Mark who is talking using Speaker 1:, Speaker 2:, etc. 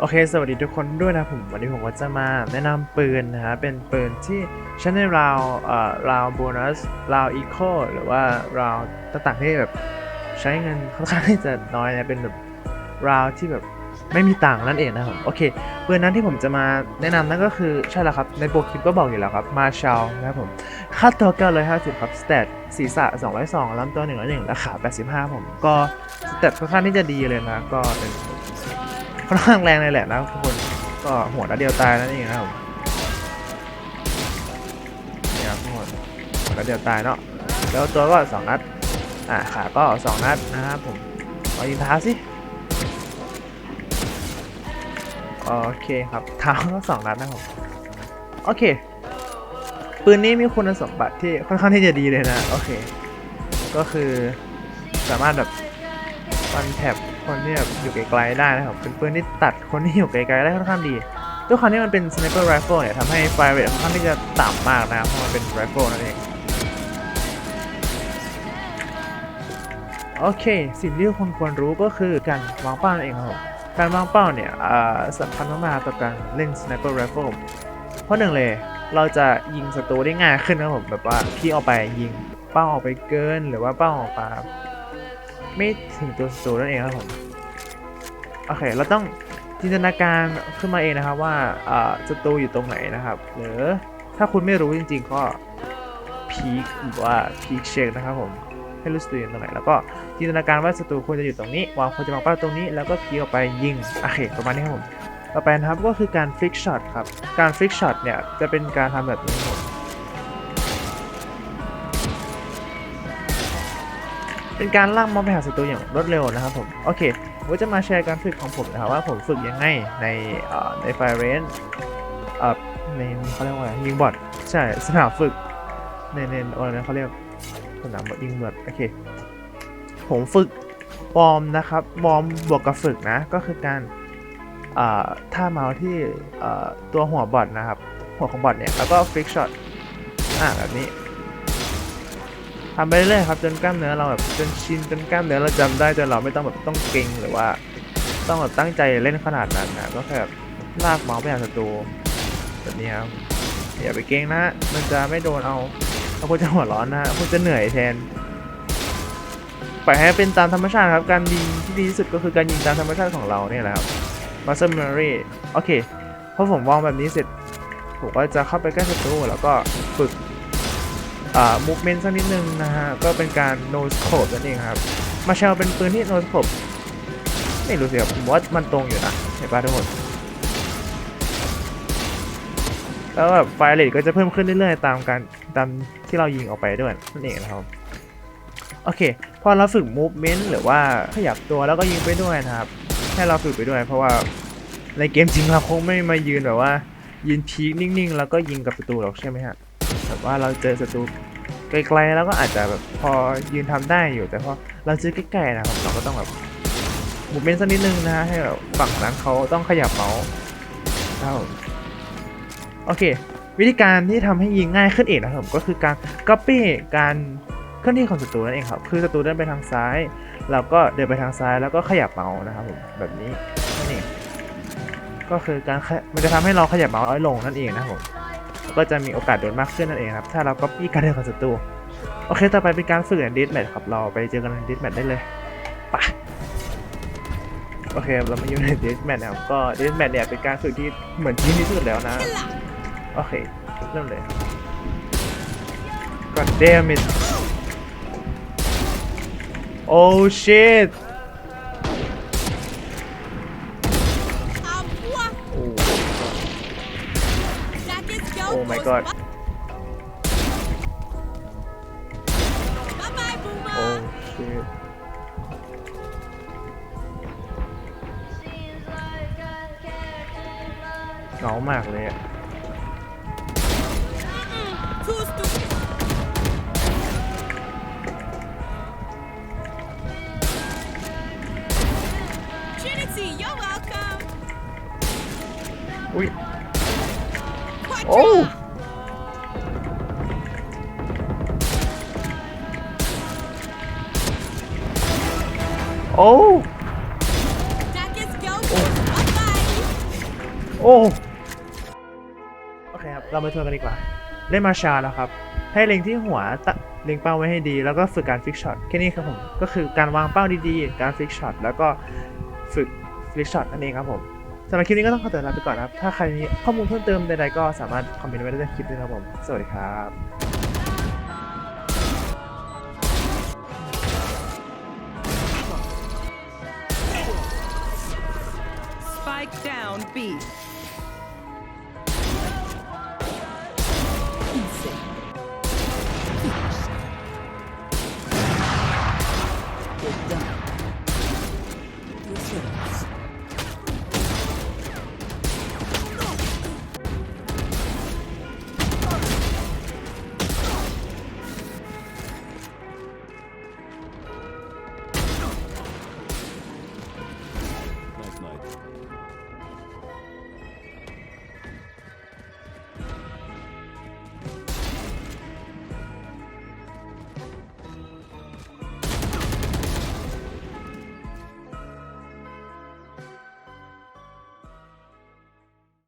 Speaker 1: โอเค สวัสดีทุกคนด้วยนะผม วันนี้ผมก็จะมาแนะนำปืนนะฮะ เป็นปืนที่ใช้ในราวเอ่อราวโบนัสราวอีโคหรือว่าราวต่างๆที่แบบใช้เงินค่อนข้างที่จะน้อยนะ เป็นแบบราวที่แบบไม่มีตังนั่นเองนะครับโอเค ปืนนั้นที่ผมจะมาแนะนำนั่นก็คือใช่แล้วครับ ในโปรคลิปก็บอกอยู่แล้วครับมาชาลนะครับผม ค่าตัว 950 ครับ สเตตศีรษะ 202ลำตัว 101และขา85 ผม ก็สเตตค่อนข้างที่จะดีเลยนะ ก็เป็น ค่อนข้างแรงเลยแหละนะทุกคนก็หัวนัดเดียวตายนั่นเองนะครับผมนี่ครับทุกคนหัวนัดเดียวตายเนาะแล้วตัวก็สองนัดอ่าขาก็สองนัดนะครับผมเอายิงเท้าสิโอเคครับเท้าก็สองนัดนะครับผมโอเคปืนนี้มีคุณสมบัติที่ค่อนข้างที่จะดีเลยนะโอเค ก็คือสามารถแบบฟันแท็บ คนที่แบบอยู่ไกลๆได้นะครับเป็นปืนที่ตัดคนที่อยู่ไกลๆได้ค่อนข้างดีด้วยความที่มันเป็น sniper rifle เนี่ยทำให้ fire rate ค่อนข้างที่จะต่ำมากนะเพราะมันเป็น rifle นั่นเองโอเค สิ่งที่คนควรรู้ก็คือการวางเป้านั่นเองครับ การวางเป้าเนี่ยสำคัญมากๆต่อการเล่น sniper rifle เพราะหนึ่งเลยเราจะยิงศัตรูได้ง่ายขึ้นนะครับผมแบบว่าพี่เอาไปยิงเป้าออกไปเกินหรือว่าเป้าออกมา ไม่ถึงตัวศัตรูนั่นเองครับผมโอเค เราต้องจินตนาการขึ้นมาเองนะครับว่าศัตรูอยู่ตรงไหนนะครับ หรือถ้าคุณไม่รู้จริง ๆ ก็พีคหรือว่าพีคเช็คนะครับผมให้รู้ศัตรูอยู่ตรงไหน แล้วก็จินตนาการว่าศัตรูควรจะอยู่ตรงนี้ วางควรจะวางเป้าตรงนี้ แล้วก็พีออกไปยิงโอเคประมาณนี้ครับผมต่อไปนะครับก็คือการฟลิกช็อตครับการฟลิกช็อตเนี่ยจะเป็นการทำแบบนี้ เป็นการล่ากมองไปหาศัตรูอย่างรวดเร็วนะครับผม โอเคผมจะมาแชร์การฝึกของผมนะครับว่าผมฝึกยังไงในในไฟเรนในเขาเรียกว่ายิงบอทใช่สนามฝึกในในอะไรนะเขาเรียกสนามบอลยิงเมือดโอเคผมฝึกบอมนะครับบอมบวกกับฝึกนะก็คือการท่าเมาส์ที่ตัวหัวบอทนะครับหัวของบอทเนี่ยแล้วก็ฟลิกช็อตอ่าแบบนี้ ทำไปเรื่อยๆครับจนกล้ามเนื้อเราแบบจนชินจนกล้ามเนื้อเราจำได้จนเราไม่ต้องแบบต้องเก่งหรือว่า ต้องแบบตั้งใจเล่นขนาดนั้นนะก็แค่แบบลากเมาส์ไปหาศัตรูแบบนี้ครับอย่าไปเก่งนะ มันจะไม่โดนเอาแล้วคุณจะหัวร้อนนะคุณจะเหนื่อยแทนปล่อยให้เป็นตามธรรมชาติครับ การยิงที่ดีที่สุดก็คือการยิงตามธรรมชาติของเราเนี่ยแหละครับ muscle memory โอเคพอผมวางแบบนี้เสร็จผมก็จะเข้าไปใกล้ศัตรูแล้วก็ฝึก อ่า movement สักนิดนึงนะฮะ ก็เป็นการ no scope นั่นเองครับ มาเชลเป็นปืนที่ no scope ไม่รู้สิครับผมว่ามันตรงอยู่นะเห็นป่ะทุกคน แล้วแบบไฟเรทก็จะเพิ่มขึ้นเรื่อยๆ ตามการตามที่เรายิงออกไปด้วยนั่นเองนะครับ โอเค พอเราฝึก movement หรือว่าขยับตัวแล้วก็ยิงไปด้วยนะครับ ให้เราฝึกไปด้วย เพราะว่าในเกมจริงเราคงไม่มายืนแบบว่ายืนพีคนิ่งๆ แล้วก็ยิงกับศัตรูหรอกใช่ไหมฮะแบบว่าเราเจอศัตรู ไกลๆแล้วก็อาจจะแบบพอยืนทำได้อยู่แต่พอเราเจอใกล้ๆนะครับเราก็ต้องแบบ movement สักนิดนึงนะฮะให้แบบฝั่งนั้นเขาต้องขยับเมาส์นะครับผมโอเค วิธีการที่ทำให้ยิงง่ายขึ้นอีกนะครับผมก็คือการ copy การเคลื่อนที่ของศัตรูนั่นเองครับคือศัตรูเดินไปทางซ้าย เราก็เดินไปทางซ้ายแล้วก็ขยับเมาส์นะครับผมแบบนี้นั่นเองก็คือการมันจะทำให้เราขยับเมาส์น้อยลงนั่นเองนะครับผม ก็จะมีโอกาสโดนมากขึ้นนั่นเองครับ ถ้าเรา copy การเดินของศัตรู โอเค ต่อไปเป็นการฝึกในดิสแมทครับ เราไปเจอกันในดิสแมทได้เลยไปโอเค เรามาอยู่ในดิสแมทนะครับ ก็ดิสแมทเนี่ยเป็นการฝึกที่เหมือนที่ที่สุดแล้วนะ โอเค เริ่มเลย God damn it Oh shit oh my
Speaker 2: for
Speaker 1: god
Speaker 2: spot. Bye bye, Boomer
Speaker 1: Oh shit เหงามากเลยอะ
Speaker 2: Too stupid Trinity you're welcome
Speaker 1: อุ้ย
Speaker 2: Quadra
Speaker 1: Oh Oh
Speaker 2: Jackets go for Bye bye
Speaker 1: โอ้โอเคครับ เรามาทวนกันดีกว่า เล่นมาชาแล้วครับ ให้เล็งที่หัวตะเล็งเป้าไว้ให้ดี แล้วก็ฝึกการฟิกช็อตแค่นี้ครับผม ก็คือการวางเป้าดีๆ การฟิกช็อตแล้วก็ฝึกฟิกช็อตนั่นเองครับผม สำหรับคลิปนี้ก็ต้องขอตัวลาไปก่อนนะครับ ถ้าใครมีข้อมูลเพิ่มเติมใดๆก็สามารถคอมเมนต์ไว้ได้ในคลิปด้วยครับผม สวัสดีครับ
Speaker 3: Spike down B.